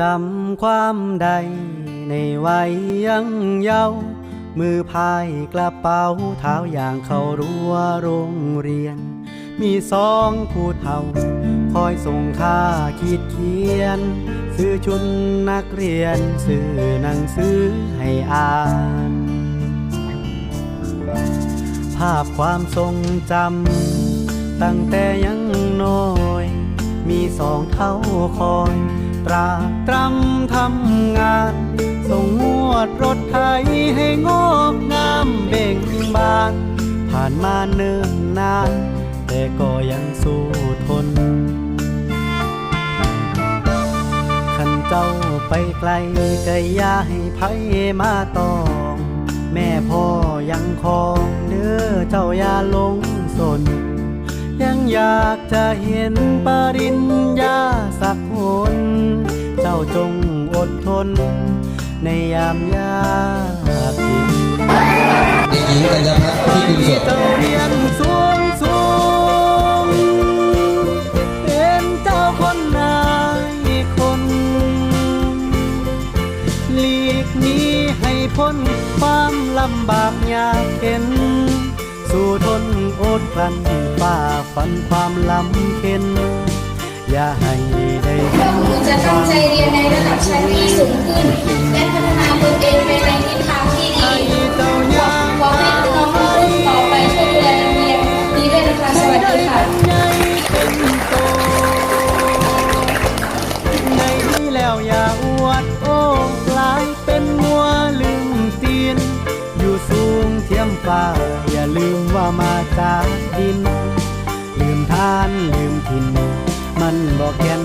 จำความใด ในวัยยังเยาว์มือพายกระเป๋าเท้าอย่างเขารั้วโรงเรียน มีสองผู้เฒ่า คอยส่งค่าขีดเขียน ซื้อชุดนักเรียน ซื้อหนังสือให้อ่าน ภาพความทรงจำตั้งแต่ยังน้อย มีสองเท่าคอย ตราตรำทำงาน ส่งงวดรถไถให้งอกงามเบ่งบาน ผ่านมาเนิ่นนาน แต่ก็ยังสู้ทน ขันเจ้าไปไกลก็อย่าให้ไผมาตอง แม่พ่อยังคองเด้อเจ้าอย่าหลงสน ยังอยากจะเห็นปริญ สักหนเจ้าจงอดทน ในยามยากเย็นเด็กหญิงกัญญาพัฒน์ที่คุณสดเจ้าเรียนสูงสูงเป็นเจ้าคนนายคนหลีกหนี้ให้พ้นความลำบากยากเข็นสู่ทนอดกลั้นฝ่าฟันความลำเข็นอย่าให้ ได้พวกหนูจะตั้งใจเรียนในระดับชั้นที่สูงขึ้น และพัฒนาตนเองไปในทิศทางที่ดีให้เจ้าหยาวังให้น้องรุ่นต่อไปช่วยดูแลโรงเรียนนี้ด้วยนะคะสวัสดีค่ะในโตในนี้แล้วอย่าอวดโอ้กลายเป็นมัวลืมตีน อยู่สูงเทียมฟ้า อย่าลืมว่ามาจากดิน ลืมทานลืมถิ่นมันบอกแก่น